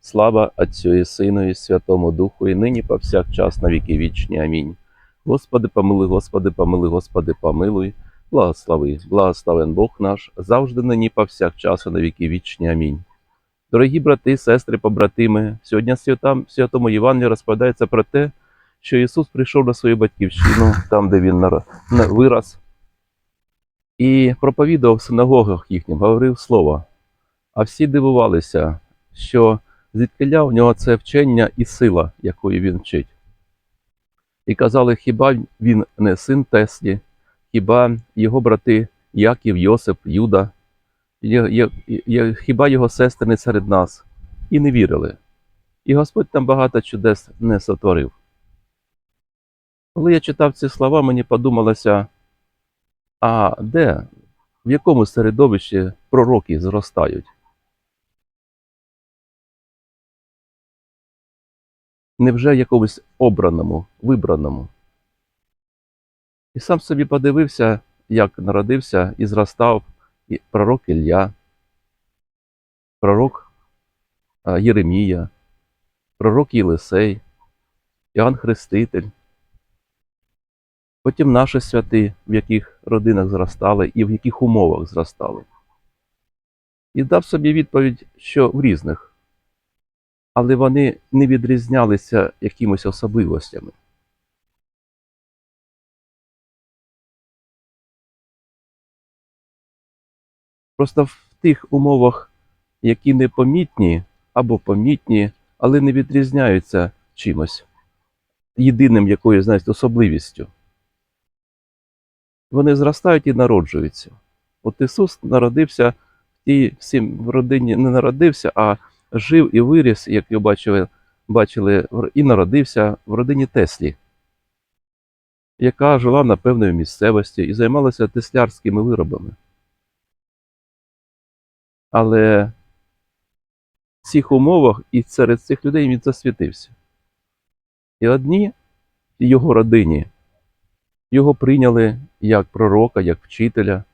Слава Отцю і Сину і Святому Духу, і нині повсякчас на віки вічні. Амінь. Господи, помилуй, Господи, помилуй, Господи, помилуй, благослови, благословен Бог наш, завжди нині повсякчас на віки вічні. Амінь. Дорогі брати, сестри, побратими, сьогодні святам- святому Євангелії розповідається про те, що Ісус прийшов на свою батьківщину, там, де Він вирос, і проповідував в синагогах їхнім, говорив слово. А всі дивувалися, що звідкиля в нього це вчення і сила, якою він вчить. І казали, хіба він не син Теслі, хіба його брати Яків, Йосип, Юда, хіба його сестри не серед нас? І не вірили. І Господь там багато чудес не сотворив. Коли я читав ці слова, мені подумалося, а де, в якому середовищі пророки зростають? Невже якомусь обраному, вибраному? І сам собі подивився, як народився і зростав і пророк Ілля, пророк Єремія, пророк Єлисей, Іоанн Хреститель. Потім наші святи, в яких родинах зростали і в яких умовах зростали. І дав собі відповідь, що в різних, але вони не відрізнялися якимось особливостями. Просто в тих умовах, які непомітні або помітні, але не відрізняються чимось, єдиним якоюсь, знаєте, особливістю вони зростають і народжуються. От Ісус народився в тій всім в родині не народився, а жив і виріс, як ви бачили, бачили, і народився в родині Теслі, яка жила на певної місцевості і займалася теслярськими виробами. Але в цих умовах і серед цих людей він засвітився. І одні його родині його прийняли як пророка, як вчителя.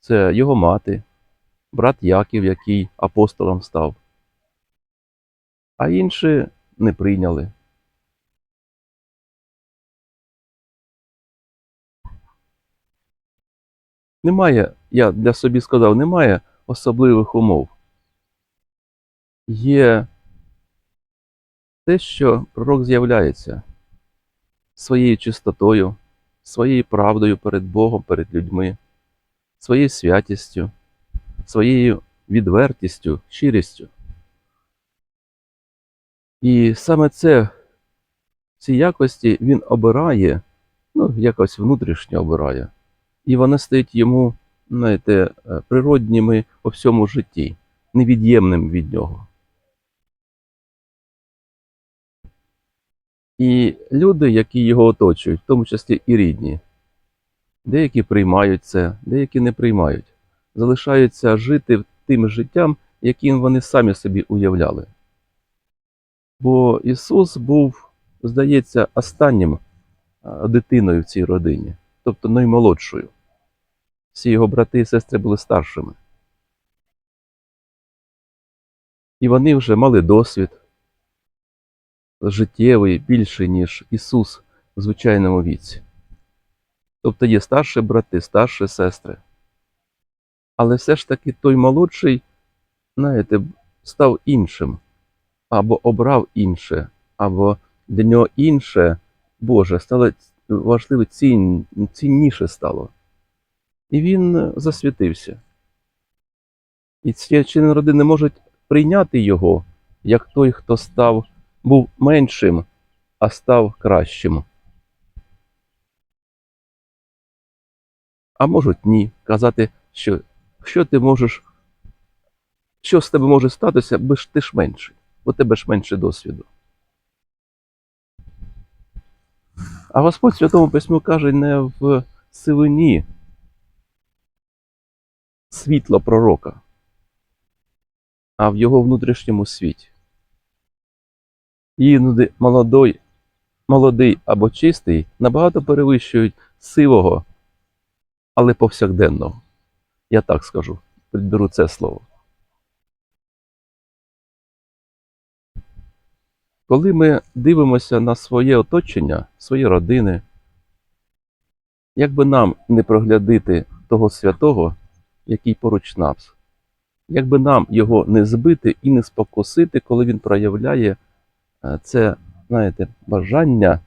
Це його мати, брат Яків, який апостолом став. А інші не прийняли. Немає, я для собі сказав, немає особливих умов. Є те, що пророк з'являється своєю чистотою, своєю правдою перед Богом, перед людьми, своєю святістю, своєю відвертістю, щирістю. І саме це, ці якості він обирає, ну, якось внутрішньо обирає. І вони стають йому, знаєте, е, природніми по всьому житті, невід'ємним від нього. І люди, які його оточують, в тому числі і рідні, деякі приймають це, деякі не приймають, залишаються жити тим життям, яким вони самі собі уявляли. Бо Ісус був, здається, останнім дитиною в цій родині, тобто наймолодшою. Всі його брати і сестри були старшими. І вони вже мали досвід життєвий більший, ніж Ісус в звичайному віці. Тобто є старші брати, старші сестри. Але все ж таки той молодший, знаєте, став іншим, або обрав інше, або для нього інше Боже стало важливо цін, цінніше стало. І він засвітився. І ці члени родини можуть прийняти його, як той, хто став був меншим, а став кращим. А можуть ні. Казати, що що ти можеш, що з тебе може статися, бо ж ти ж менший, бо тебе ж менше досвіду. А Господь Святому Письму каже не в сивині світла пророка, а в його внутрішньому світі. Іноді молодой, молодий або чистий набагато перевищують сивого, але повсякденного. Я так скажу, підберу це слово. Коли ми дивимося на своє оточення, свої родини, як би нам не проглядити того святого, який поруч нас, як би нам його не збити і не спокусити, коли він проявляє е, це, знаєте, бажання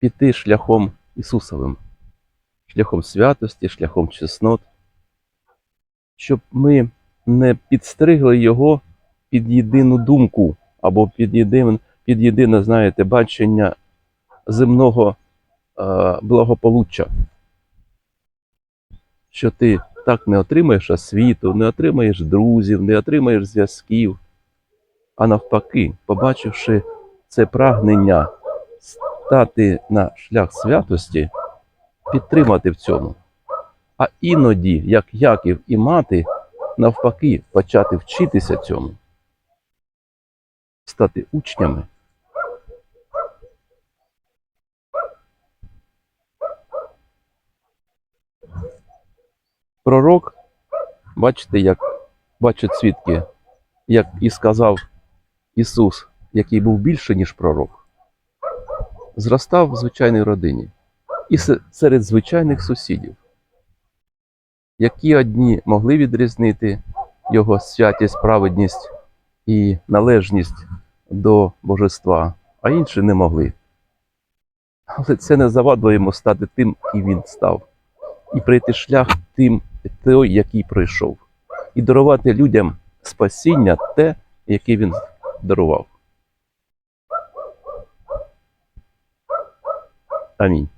піти шляхом Ісусовим, шляхом святості, шляхом чеснот, щоб ми не підстригли його під єдину думку або під єдине, під єдине, знаєте, бачення земного е, благополуччя. Що ти так не отримаєш освіту, не отримаєш друзів, не отримаєш зв'язків. А навпаки, побачивши це прагнення стати на шлях святості, підтримати в цьому. А іноді, як Яків і мати, навпаки, почати вчитися цьому, стати учнями. Пророк, бачите, як бачать свідки, як і сказав Ісус, який був більше, ніж пророк, зростав в звичайній родині і серед звичайних сусідів, які одні могли відрізнити його святість, праведність і належність до божества, а інші не могли. Але це не завадило йому стати тим, ким він став, і пройти шлях тим, той, який пройшов, і дарувати людям спасіння те, яке він дарував. Амінь.